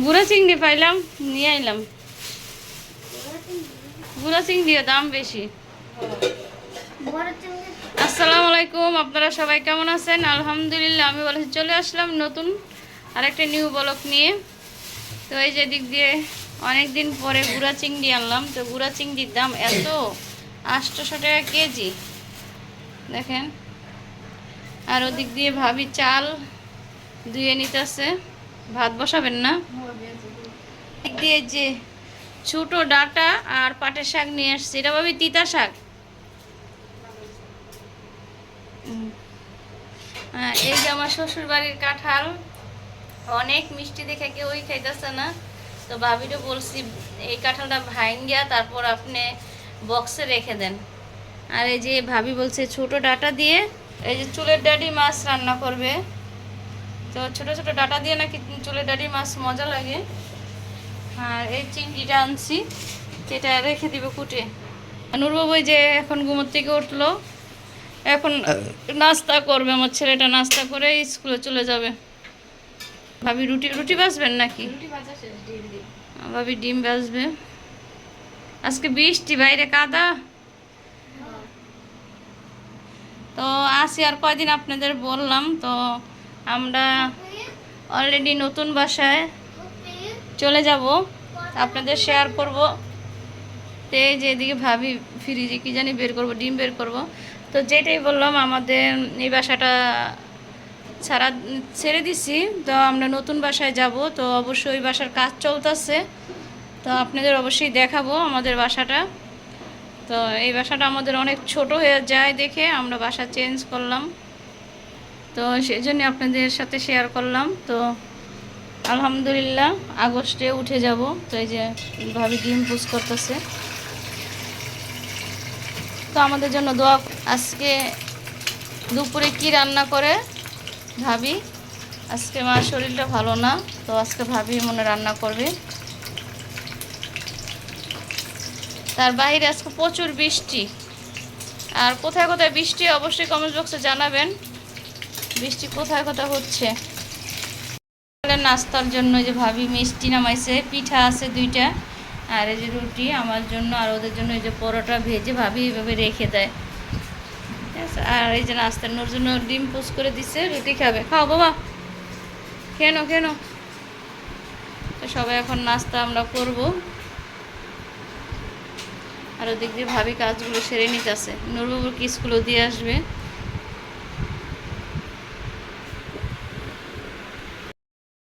গুঁড়া চিংড়ি পাইলাম, নিয়ে আইলাম। গুঁড়া চিংড়িও দাম বেশি। আসসালামু আলাইকুম, আপনারা সবাই কেমন আছেন? আলহামদুলিল্লাহ, আমি বলেছি চলে আসলাম নতুন আরেকটা নিউ ব্লক নিয়ে। তো এই যে দিক দিয়ে অনেক দিন পরে গুঁড়া চিংড়ি আনলাম। তো গুঁড়া চিংড়ির দাম এত, আটশোশো টাকা কেজি। দেখেন। আর ওদিক দিয়ে ভাবি চাল ধুয়ে নিতেছে। ভাত বসাবেন না? দিয়ে যে ছোটো ডাটা আর পাটের শাক নিয়ে আসছে। এটা ভাবি তিতা শাক? উম। এই যে আমার শ্বশুর বাড়ির কাঁঠাল, অনেক মিষ্টি দেখে কেউই খাইতেছে না। তো ভাবিরও বলছি, এই কাঁঠালটা ভাঙ্গিয়া তারপর আপনি বক্সে রেখে দেন। আর এই যে ভাবি বলছে ছোট ডাটা দিয়ে, এই যে চুলের ডাডি মাছ রান্না করবে। তো ছোট ছোট ডাটা দিয়ে নাকি চুলের ডাডি মাছ মজা লাগে। আর এই চিংড়িটা আনছি সেটা রেখে দিব কুটে। নূরবাবু যে এখন ঘুমোর থেকে উঠল এখন নাস্তা করবে আমার ছেলেটা নাস্তা করে স্কুলে চলে যাবে। ভাবি রুটি রুটি বাজবেন নাকি? ভাবি ডিম বাজবে আজকে বৃষ্টি বাইরে কাদা। তো আসি আর কয়দিন আপনাদের বললাম তো আমরা অলরেডি নতুন বাসায় চলে যাব। আপনাদের শেয়ার করব। তো যে এদিকে ভাবি ফ্রিজে কী জানি বের করব, ডিম বের করব। তো যেটাই বললাম, আমাদের এই বাসাটা ছাড়া ছেড়ে দিছি। তো আমরা নতুন বাসায় যাব। তো অবশ্যই ওই বাসার কাজ চলতেছে। তো আপনাদের অবশ্যই দেখাবো আমাদের বাসাটা। তো এই বাসাটা আমাদের অনেক ছোট হয়ে যায় দেখে আমরা বাসা চেঞ্জ করলাম। তো সেই জন্য আপনাদের সাথে শেয়ার করলাম। তো আলহামদুলিল্লাহ, আগস্টে উঠে যাব। তো এই যে ভাবি ডিম পুষ করতেছে। তো আমাদের জন্য দোয়া, আজকে দুপুরে কি রান্না করে ভাবি? আজকে মার শরীরটা ভালো না, তো আজকে ভাবি মনে রান্না করবে। তার বাইরে আজকে প্রচুর বৃষ্টি। আর কোথায় কোথায় বৃষ্টি, অবশ্যই কমেন্ট বক্সে জানাবেন। বৃষ্টি কোথায় কোথায় হচ্ছে? নাস্তার জন্য যে ভাবি মিষ্টি নামাইছে, পিঠা আছে দুইটা, আর এই যে রুটি, আমার জন্য আর ওদের জন্য এই যে পরোটা ভেজে ভাবি এইভাবে রেখে দেয়। আছে? আর এই যে নাস্তার নোর জন্য ডিম পোস করে দিছে, রুটি খাবে। খাও বাবা। কেন কেন তো সবাই এখন নাস্তা আমরা করব। আর ওদিক দিয়ে ভাবি কাজগুলো সেরে নিতেছে। কি স্কুলও দিয়ে আসবে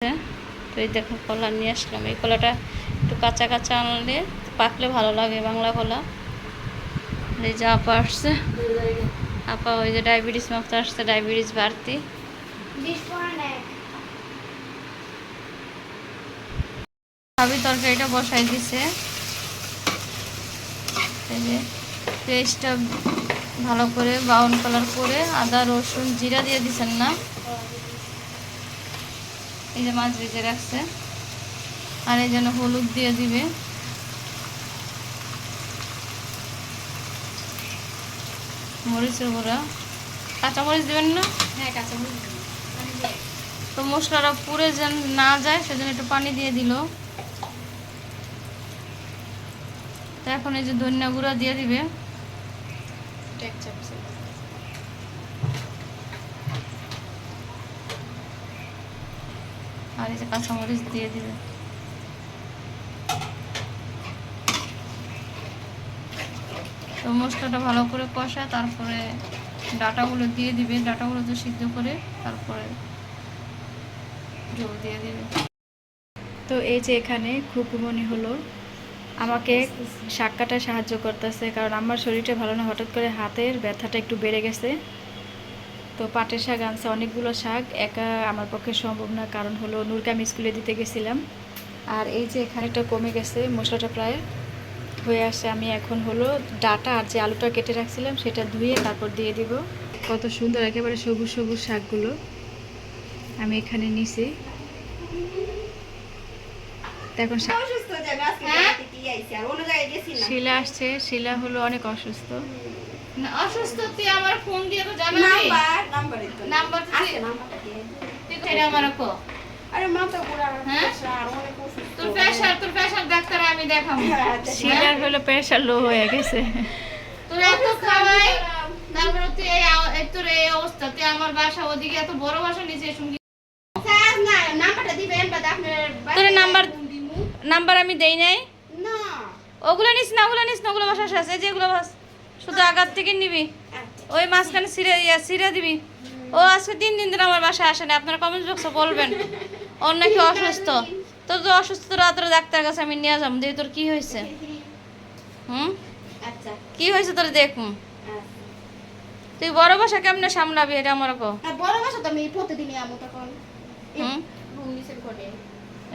হ্যাঁ, তো এই দেখো কলা নিয়ে আসলাম। এই কলাটা একটু কাঁচা কাঁচা আনলে পাকলে ভালো লাগে বাংলা কলা। এই যে আপা আসছে। আপা ওই যে ডায়াবেটিস মুক্ত আসছে, ডায়াবেটিস বাড়তি। ভাবি তরকারিটা বসাই দিছে। পেস্টটা ভালো করে ব্রাউন কালার করে আদা, রসুন, জিরা দিয়ে দিছেন না? এই যে মাছ ভেজে রাখছে। আর এই জন্য হলুদ দিয়ে দিবে। মরিচের গুঁড়া। কাঁচামরিচ দেবেন না? হ্যাঁ কাঁচামরিচ তো মশলাটা পুড়ে যেন না যায় সেজন্য একটু পানি দিয়ে দিল। এখন এই যে ধনিয়া গুঁড়া দিয়ে দিবে। এক চামচ। আর এই যে কাঁচামরিচ দিয়ে দিবে। তো মশলাটা ভালো করে কষা তারপরে ডাটাগুলো দিয়ে দিবে। ডাটাগুলো তো সিদ্ধ করে তারপরে জল দিয়ে দিবে। তো এই যে এখানে খুব মনে হলো। আমাকে শাক কাটায় সাহায্য করতেছে, কারণ আমার শরীরটা ভালো না। হঠাৎ করে হাতের ব্যথাটা একটু বেড়ে গেছে। তো পাটের শাক আনছে অনেকগুলো শাক। একা আমার পক্ষে সম্ভব না কারণ হলো নূরকে আমি স্কুলে দিতে গেছিলাম। আর এই যে এখানে একটা কমে গেছে মশলাটা প্রায় হয়ে আসে। আমি এখন হলো ডাটা আর যে আলুটা কেটে রাখছিলাম সেটা ধুয়ে তারপর দিয়ে দিব। কত সুন্দর একেবারে সবুজ সবুজ শাকগুলো আমি এখানে নিছি। তো এখন না শিলা আসছে শিলা হলো অনেক অসুস্থ। অসুস্থ তুই আমার ফোন দিয়ে তো জানাবি। নাম্বার নাম্বার নাম্বার আছে নাম্বারটা দিয়ে তুই তো আমার কো। আরে মাথা ঘোরা হ্যাঁ? আর অনেক অসুস্থ। তোর প্রেশার তোর প্রেশার ডাক্তার আমি দেখাবো। হ্যাঁ, হলো প্রেশার লো হয়ে গেছে। তোর এত খাওয়াই তারপরে তুই এই তোর এই অবস্থা তুই আমার বাসা ওদিকে এত বড় বাসা নিচে শুনবি তোর নাম্বার- নাম্বার আমি দেই নাই? না। ওগুলো নিস না ওগুলো নিস না ওগুলো বাসা আছে যেগুলো বাস শুধু আগার থেকে নিবি? আচ্ছা। ওই মাঝখানে সিরে সিরে দিবি। ও আজকে তিন দিন ধরে আমার বাসায় আসেনি আপনারা কমেন্ট বক্সে বলবেন। ওর নাকি অসুস্থ। তোর তো অসুস্থ রাত্রে ডাক্তার কাছে আমি নিয়ে যাব। দিয়ে তোর কি হয়েছে? হুম? আচ্ছা, কি হয়েছে তোর দেখুন। আচ্ছা। তুই বড় বাসা কেমনে সামলাবি এটা আমার কো বড় বাসা তো আমি প্রতিদিনই আমু তখন। রুম।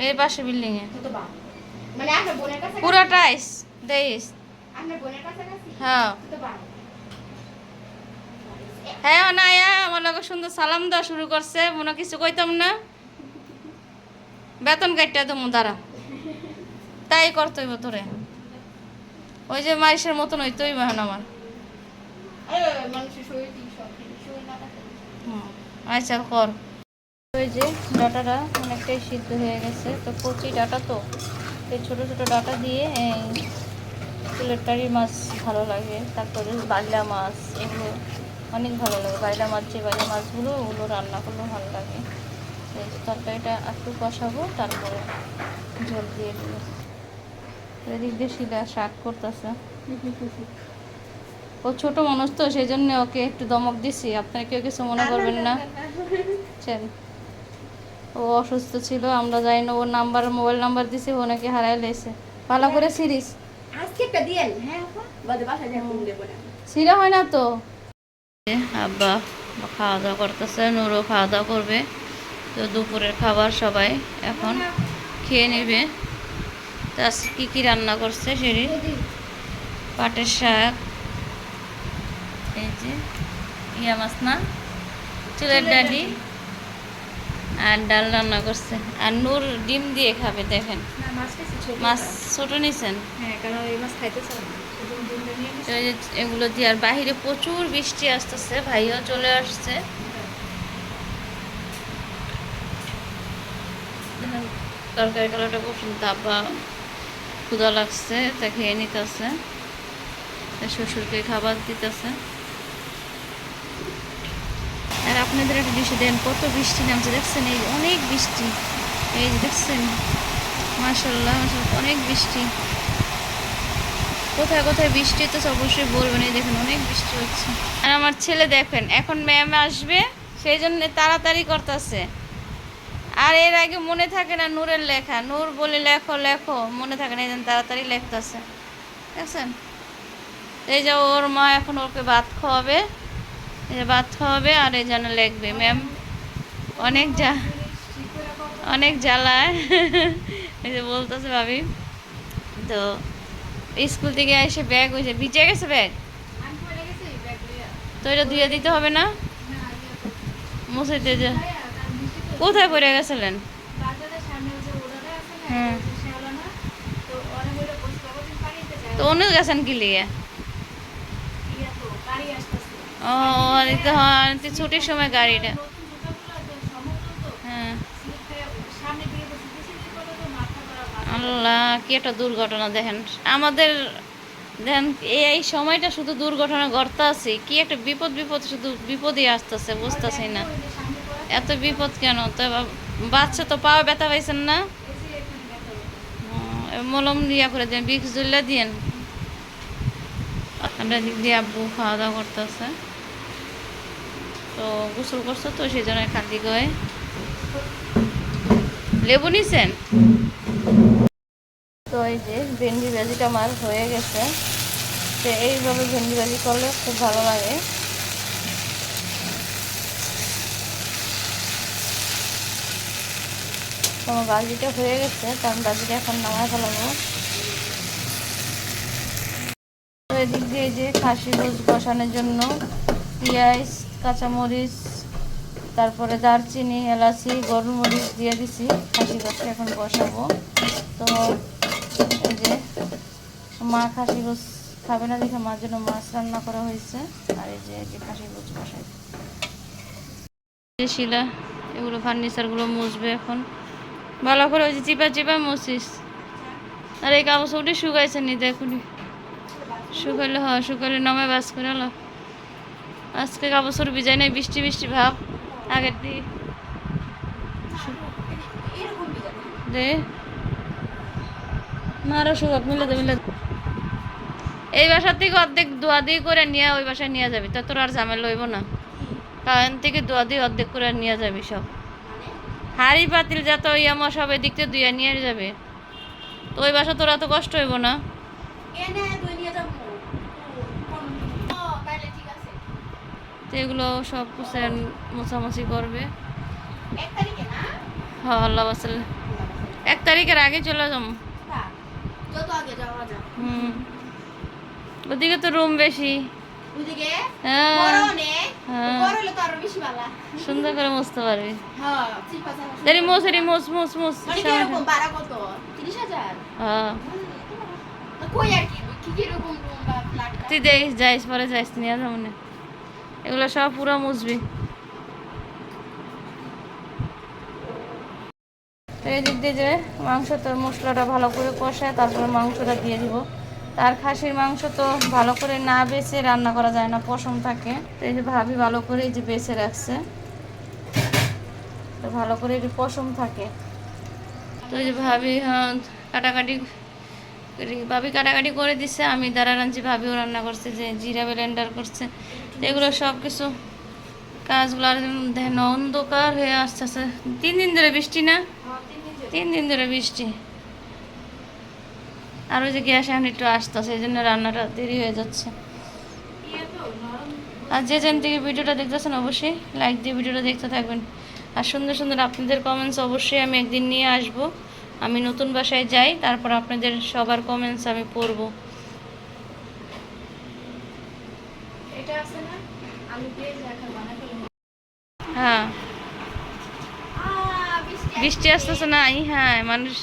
এই পাশে বিল্ডিং এ। কত বা? মানে আপনার বোনের কাছে পুরো টাইস দেইস। হ্যাঁ? হ্যাঁ অনায়া আমার লগে সুন্দর সালাম দেওয়া শুরু করছে মনে কিছু কইতাম না। বেতন কাটটা তো দাঁড়া। তাই করতেইব তোরে। ওই যে মাইসের মতন হইতই এখন আমার। আচ্ছা কর। ওই যে ডাটাটা অনেকটাই সিদ্ধ হয়ে গেছে তো কচি ডাটা তো। এই ছোটো ছোটো ডাটা দিয়ে এই মাছ ভালো লাগে। তারপরে বাইলা মাছ, এগুলো অনেক ভালো লাগে। বাইলা মাছ, যে বাইলা মাছগুলো, ওগুলো রান্না করলেও ভালো লাগে। তরকারিটা একটু কষাবো, তারপরে ঝোল দিয়ে দেবো। এদিক দিয়ে শিলা শাক করতেছে। ও ছোট মানুষ তো সেই জন্য ওকে একটু দমক দিছি। আপনারা কেউ কিছু মনে করবেন না। ও অসুস্থ ছিল, আমরা জানি না। ওর নাম্বার, মোবাইল নাম্বার দিছি, ও নাকি হারাই লেছে ভালো করে সিরিজ। দিয়েন, হ্যাঁ বাদে দেবো না। হয় তো আব্বা খাওয়া দাওয়া করতেছে নুরও খাওয়া দাওয়া করবে তো দুপুরের খাবার সবাই এখন খেয়ে নেবে তো কী কী রান্না করছে সেটি পাটের শাক এই যে ইয়া মাছ না চুলের ডালি আর ডাল রান্না করছে। আর নূর ডিম দিয়ে খাবে দেখেন। মাছ ছোট নিছেন? হ্যাঁ, এগুলো দিয়ে আর বাহিরে প্রচুর বৃষ্টি আসতেছে ভাইও চলে আসছে। তরকারি কালারটা খুব সুন্দর আব্বা ক্ষুদা লাগছে তা খেয়ে নিতেছে। শ্বশুরকে খাবার দিতেছে আর আপনাদের একটা দৃশ্য দেন, কত বৃষ্টি নামছে, দেখছেন এই অনেক বৃষ্টি। এই যে দেখছেন মাসাল্লাহ অনেক বৃষ্টি। কোথায় কোথায় বৃষ্টি হচ্ছে অবশ্যই বলবেন, এই দেখেন অনেক বৃষ্টি হচ্ছে। আর আমার ছেলে দেখেন, এখন ম্যাম আসবে, সেই জন্য তাড়াতাড়ি করতেছে। আর এর আগে মনে থাকে না নূরের লেখা, নূর বলে লেখো লেখো, মনে থাকে না, এই জন্য তাড়াতাড়ি লেখতেছে। দেখছেন? এই যে ওর মা এখন ওকে ভাত খাওয়াবে। ভাত খাওয়াবে আর এই জন্য লিখবে। ম্যাম অনেক যা অনেক জ্বালায়। এই যে বলতেছে ভাবি। তো স্কুল থেকে এসে ব্যাগ হয়েছে ভিজে গেছে ব্যাগ? তো এটা ধুয়ে দিতে হবে না? মুছাইতে যে কোথায় পড়ে গেছিলেন? হ্যাঁ। তো অন্য গেছেন কি লিগে ও এই তো হ্যাঁ এই তো ছুটির সময় গাড়িটা। হ্যাঁ। আল্লাহ, কি একটা দুর্ঘটনা দেখেন। আমাদের, দেখেন, এই সময়টা শুধু দুর্ঘটনা ঘটতে আছে। কি একটা বিপদ বিপদ, শুধু বিপদই আসতেছে, বুঝতেছি না। এত বিপদ কেন? তো বাচ্চা তো পাওয়া ব্যথা পাইছেন না? মলম দিয়া করে দেন বিক্স জুল্লা দিয়েন দিক দিয়ে আব্বু খাওয়া দাওয়া করতেছে। তো গোসল করছে তো সেই জন্য খাদি গয়ে লেবু নিছেন? তো এই যে ভেন্ডি ভাজিটা আমার হয়ে গেছে। তো এইভাবে ভেন্ডি ভাজি করলে খুব ভালো লাগে। আমার ভাজিটা হয়ে গেছে, তো আমি ভাজিটা এখন নামায় ফেলাবো। এদিক দিয়ে যে খাসি রোজ বসানোর জন্য, পেঁয়াজ কাঁচামরিচ, তারপরে দারচিনি, এলাচি গরম মরিচ দিয়ে দিছি। খাসি রোজটা এখন বসাবো। তো এই যে মা খাসি রোজ খাবে না দেখে মার জন্য মাছ রান্না করা হয়েছে। আর এই যে খাসি রোজ বসাই। শিলা, এগুলো ফার্নিচারগুলো মুছবে এখন। ভালো করে ওই যে চিপা চিপা মুছিস। আর এই কাপড় চোপড়ি শুকাইছে নি, দেখুনি। শুকাইলে হ, শুকাইলে নামে বাস করে আজকে কাপড় ভিজাই নাই, বৃষ্টি বৃষ্টি ভাব। আগের বিজা দে। মারো শুকাক মিলে দে, মিলে এই বাসার থেকে অর্ধেক দোয়া দিয়ে করে নিয়ে ওই বাসায় নিয়ে যাবি। তা তোর আর ঝামেলা লইব না। কারণ থেকে দোয়া দিয়ে অর্ধেক করে নিয়ে যাবি সব। হাড়ি পাতিল যত ইয়ামা সব এদিক থেকে দুইয়া নিয়ে যাবে। তো ওই বাসা তোরা তো কষ্ট হইব না। তো এগুলো সব কিছু মোছামুছি করবে। হ্যাঁ আল্লাহ বাসাল। এক তারিখের আগে চলে যাব। যায় হুম। ওদিকে তো রুম বেশি। হ্যাঁ। হ্যাঁ। সুন্দর করে মুছতে পারবি। হ্যাঁ চিপা চাপা দেরি মোছ রে মোছ মোছ মোছ। মানে হ্যাঁ। তুই দেখিস যাইস পরে যাইস নিয়ে যাব না। এগুলো সব পুরো মুছবি। তো দিয়ে যে মাংস তো মশলাটা ভালো করে কষায় তারপরে মাংসটা দিয়ে দিব। তার খাসির মাংস তো ভালো করে না বেছে রান্না করা যায় না পশম থাকে। তো এই যে ভাবি ভালো করে এই যে বেছে রাখছে। তো ভালো করে এই পশম থাকে। তো এই যে ভাবি হ্যাঁ, কাটাকাটি ভাবি কাটাকাটি করে দিছে আমি দাঁড়া রাঁধছি ভাবিও রান্না করছে যে জিরা ব্লেন্ডার করছে। এগুলো সব কিছু কাজগুলো আর দেখেন অন্ধকার হয়ে আসছে আসছে তিন দিন ধরে বৃষ্টি না? তিন দিন ধরে বৃষ্টি। আর ওই যে গ্যাস এখন একটু আসতেছে, এই জন্য রান্নাটা দেরি হয়ে যাচ্ছে। আর যে যেন থেকে ভিডিওটা দেখতেছেন, অবশ্যই লাইক দিয়ে ভিডিওটা দেখতে থাকবেন। আর সুন্দর সুন্দর আপনাদের কমেন্টস অবশ্যই আমি একদিন নিয়ে আসব। আমি নতুন বাসায় যাই, তারপর আপনাদের সবার কমেন্টস আমি পড়ব এটা আছে না আলু পেঁয়াজ রাখা বানাতে হ্যাঁ। বৃষ্টি আসতেছে না হ্যাঁ মানুষ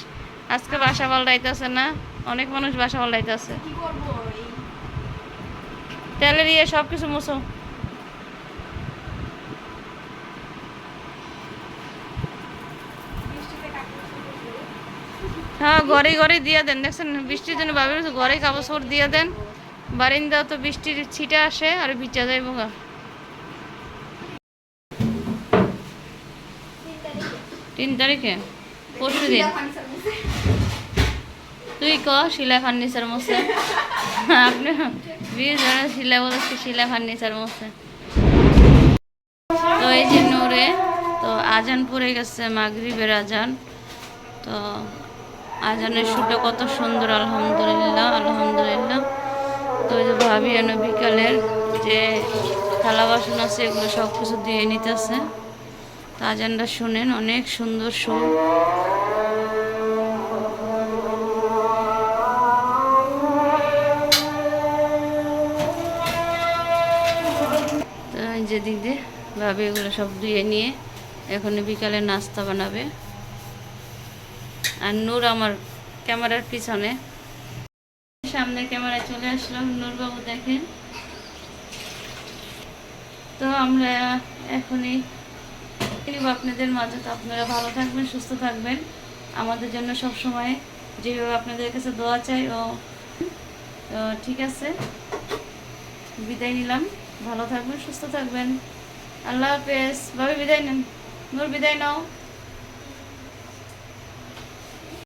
আজকে বাসা পাল্টাইতেছে না অনেক মানুষ বাসা পাল্টাইতেছে। তেলের ইয়ে সব কিছু মুছো। হ্যাঁ ঘরে ঘরে দিয়ে দেন। দেখছেন বৃষ্টির জন্য ভাবি ঘরে কাপড় দিয়ে দেন। বারিন্দা তো বৃষ্টির ছিটা আসে আর ভিজা যায় বোগা। তিন তারিখে। পরশু দিন। তুই ক, শিলা ফার্নিচার মশে আপনি বিয়ে ধরে শিলা বলছে, শিলা ফার্নিচার মশে তো এই যে নূরে, তো আজান পড়ে গেছে, মাগরিবের আজান। তো আজানের সুরটা কত সুন্দর, আলহামদুলিল্লাহ আলহামদুলিল্লাহ। তো ওই যে ভাবি বিকালের যে থালা বাসন আছে, এগুলো সব কিছু দিয়ে নিতেছে। তো আজানটা শুনেন, অনেক সুন্দর সুর তো এই যে দিয়ে ভাবি এগুলো সব ধুয়ে নিয়ে এখন বিকালে নাস্তা বানাবে। আর নূর আমার ক্যামেরার পিছনে। সামনে ক্যামেরায় চলে আসলাম, নূরবাবু দেখেন। তো আমরা এখনই নিব আপনাদের মাঝে তো আপনারা ভালো থাকবেন, সুস্থ থাকবেন। আমাদের জন্য সব সময় যেভাবে আপনাদের কাছে দোয়া চাই ও, ঠিক আছে। বিদায় নিলাম। ভালো থাকবেন, সুস্থ থাকবেন। আল্লাহ হাফেজ। ভাবে, বিদায় নেন। নূর, বিদায় নাও।